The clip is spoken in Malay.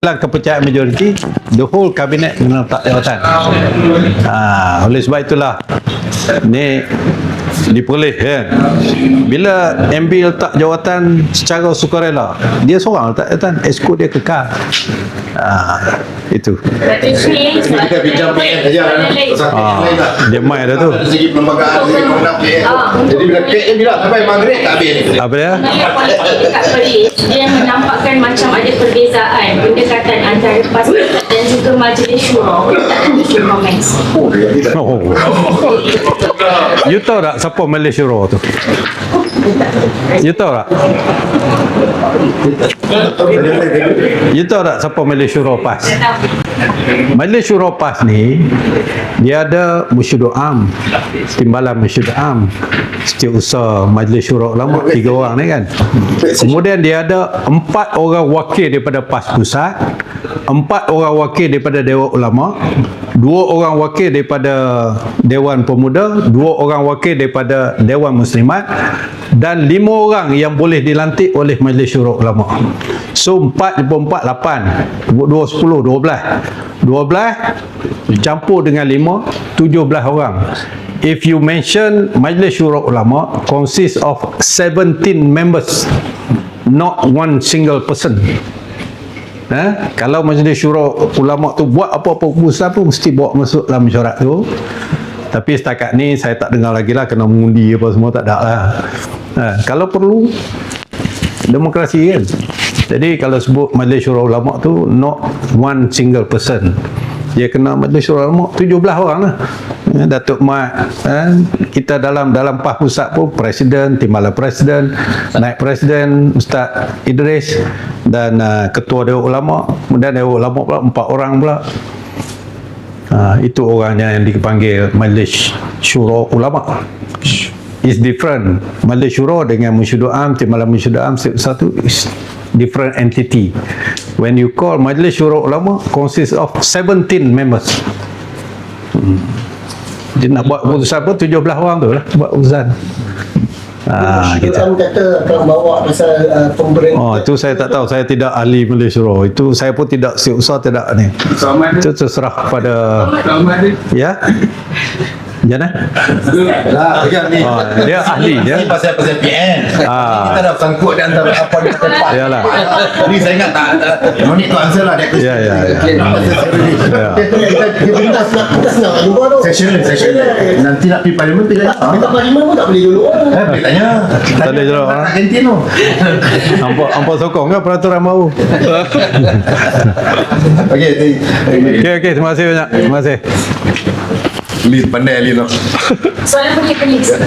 Dalam kepercayaan majoriti, the whole kabinet kena letak jawatan. Ha, oleh sebab itulah ni diperoleh kan. Bila MB letak jawatan secara sukarela, dia seorang letak jawatan, esko dia kekal. Ha, itu. Kita bincang PN saja. Ah, lah. dia main dah tu. Dari segi perlembagaan, dari segi PN. Ah, Jadi bila PN bilang sampai maghrib tak habis ni. Apa dia? Dia menampakkan macam ada perbezaan pendekatan antara PAS dan juga Majlis Syura tak ada syura Max. Oh. You tahu tak siapa Malaysia Raw tu? You tahu tak? You tahu tak siapa Malaysia Raw PAS? Majlis Syura PAS ni dia ada Musyidul Am timbalan Musyidul Am setiausaha Majlis Syura Ulama tiga orang ni kan kemudian dia ada empat orang wakil daripada PAS Pusat empat orang wakil daripada Dewan Ulama dua orang wakil daripada Dewan Pemuda dua orang wakil daripada Dewan Muslimat dan lima orang yang boleh dilantik oleh Majlis Syura Ulama. So empat jumpa empat lapan dua sepuluh dua belas. 12 dicampur dengan 5 17 orang. If you mention Majlis Syura Ulama consists of 17 members not one single person Ha? Kalau Majlis Syura Ulama tu buat apa-apa keputusan pun mesti bawa masuk dalam mesyuarat tu. Tapi setakat ni saya tak dengar lagi lah kena mengundi apa semua tak ada lah. Ha, kalau perlu demokrasi kan. Jadi kalau sebut Majlis Syura Ulama tu not one single person. Dia kena Majlis Syura Ulama 17 orang lah. Ya, Datuk Mat eh, kita dalam dalam PAS pusat pun presiden, timbalan presiden, naik presiden Ustaz Idris dan uh, ketua Dewan Ulama, kemudian Dewan Ulama pula empat orang pula. Ha, itu orangnya yang dipanggil Majlis Syura Ulama. Is different. Majlis Syura dengan Musyidul Am, Timbalan Musyidul Am satu is different entity. When you call Majlis Syura Ulama consists of 17 members. Hmm. Dia nak buat keputusan pun 17 orang tu lah buat keputusan. Ah. Syurah kata akan bawa pasal uh, pemberian Oh, itu saya tak tahu. Saya tidak ahli Syura. Itu saya pun tidak seusaha tidak ni. Itu terserah kepada dia. Ya. Jangan. Lah, pegang ni. Oh, dia ahli dia. Ni pasal-pasal PN. Ah. Kita dah sangkut di antara apa di tempat. Yalah. Ni saya ingat tak. need to answer lah. question. Ya, ya, ya. Ya. kita kita kita senang nak jumpa tu Session, session. Nanti nak pergi parlimen pergi tanya. minta parlimen pun tak boleh dulu Eh, pergi tanya. Tak boleh Tanya ah. kat kantin tu. Hampa hampa sokong kan peraturan baru. Okey. Okey okey terima kasih banyak. Terima kasih. Lead pannelli, no? Sono perché con X.